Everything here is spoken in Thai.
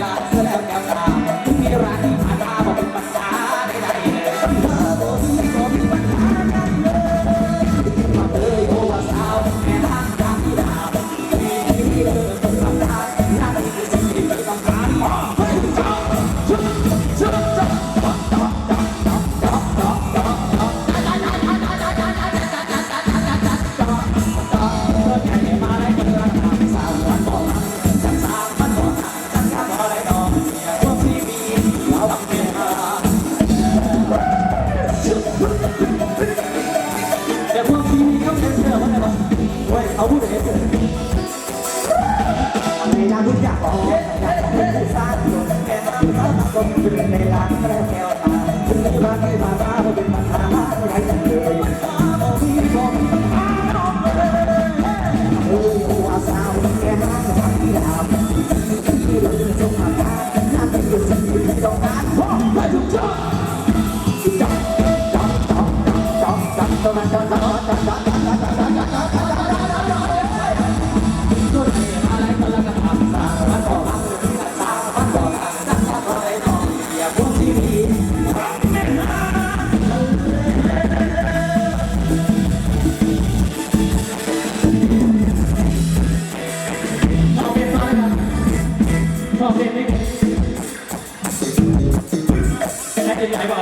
Yeah. เฮ้ยเอาพูดอย่างนี้ในร้านรู้จักของแกสร้างโดนแกสร้างต้นยืนในร้านแก้วแก้วตาคุณมาที่มาตาเป็นปัญหาอะไรจันเลยที่บอกเออว่าสาวแกห้างที่ดอวที่เราเป็นสงาธิน่าเป็นอยู่ที่ต้องการพ่อมาจุดจบจับจับจับจับจับจับจับจับจับ ชอบเล่นนี่ผมแต่ใหญ่กว่า